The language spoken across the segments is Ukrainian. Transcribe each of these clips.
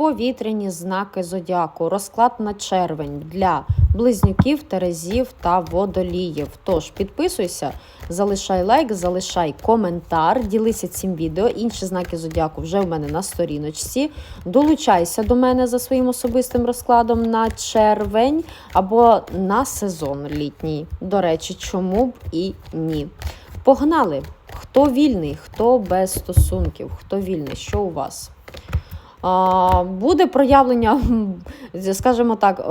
повітряні знаки зодіаку, розклад на червень для близнюків, терезів та водоліїв. Тож підписуйся, залишай лайк, залишай коментар, ділися цим відео. Інші знаки зодіаку вже в мене на сторіночці. Долучайся до мене за своїм особистим розкладом на червень або на сезон літній. До речі, чому б і ні. Погнали! Хто вільний, хто без стосунків, хто вільний, що у вас? Буде проявлення, скажімо так,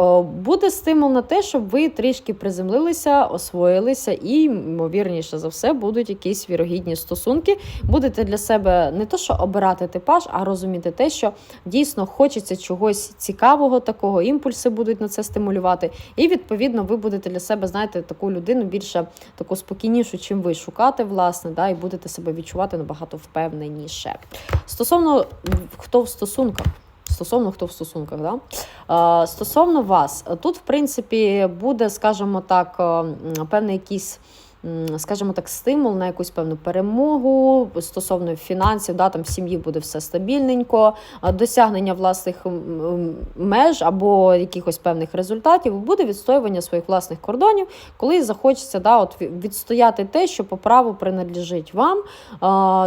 буде стимул на те, щоб ви трішки приземлилися, освоїлися, і, ймовірніше за все, будуть якісь вірогідні стосунки. Будете для себе не то, що обирати типаж, а розуміти те, що дійсно хочеться чогось цікавого, такого імпульси будуть на це стимулювати. І відповідно ви будете для себе, знаєте, таку людину більше таку спокійнішу, чим ви шукати, власне, да, і будете себе відчувати набагато впевненіше. Стосовно хто в стосунках. Стосовно хто в стосунках, да? Стосовно вас, тут, в принципі, буде, скажімо так, е, певний якийсь. Скажімо так, стимул на якусь певну перемогу стосовно фінансів, да, там в сім'ї буде все стабільненько, досягнення власних меж або якихось певних результатів буде відстоювання своїх власних кордонів, коли захочеться да, от відстояти те, що по праву принадлежить вам,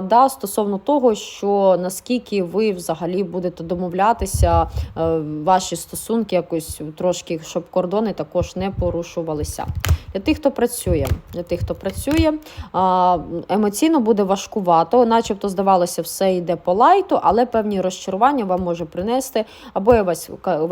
да, стосовно того, що наскільки ви взагалі будете домовлятися, е, ваші стосунки якось трошки, щоб кордони також не порушувалися. Для тих, хто працює, для тих, хто працює, емоційно буде важкувато, начебто здавалося, все йде по лайту, але певні розчарування вам може принести або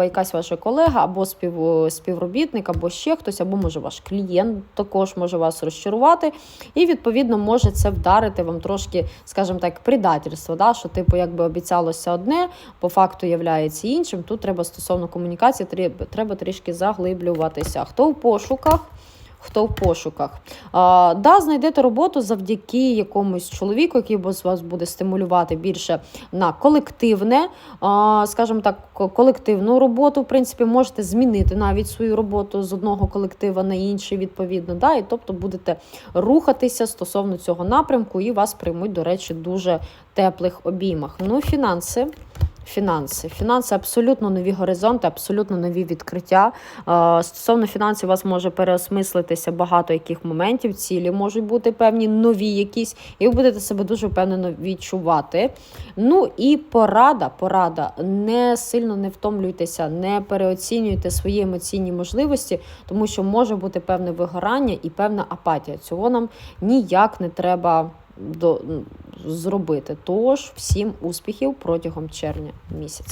якась, ваша колега, або спів, співробітник, або ще хтось, або може ваш клієнт також може вас розчарувати. І відповідно може це вдарити вам трошки, скажімо так, предательство, да? що типу якби обіцялося одне, по факту являється іншим. Тут треба стосовно комунікації, треба трішки заглиблюватися. Хто в пошуках? Хто в пошуках? А, да, знайдете роботу завдяки якомусь чоловіку, який вас буде стимулювати більше на колективне, а, скажімо так, колективну роботу. В принципі, можете змінити навіть свою роботу з одного колектива на інший, відповідно. Да, і тобто будете рухатися стосовно цього напрямку, і вас приймуть, до речі, дуже теплих обіймах. Ну, фінанси. Фінанси. Фінанси абсолютно нові горизонти, абсолютно нові відкриття. Е, Стосовно фінансів, у вас може переосмислитися багато яких моментів, цілі можуть бути певні нові якісь, і ви будете себе дуже впевнено відчувати. Ну і порада, порада. Не сильно не втомлюйтеся, не переоцінюйте свої емоційні можливості, тому що може бути певне вигорання і певна апатія. Цього нам ніяк не треба до, зробити. Тож всім успіхів протягом червня місяця.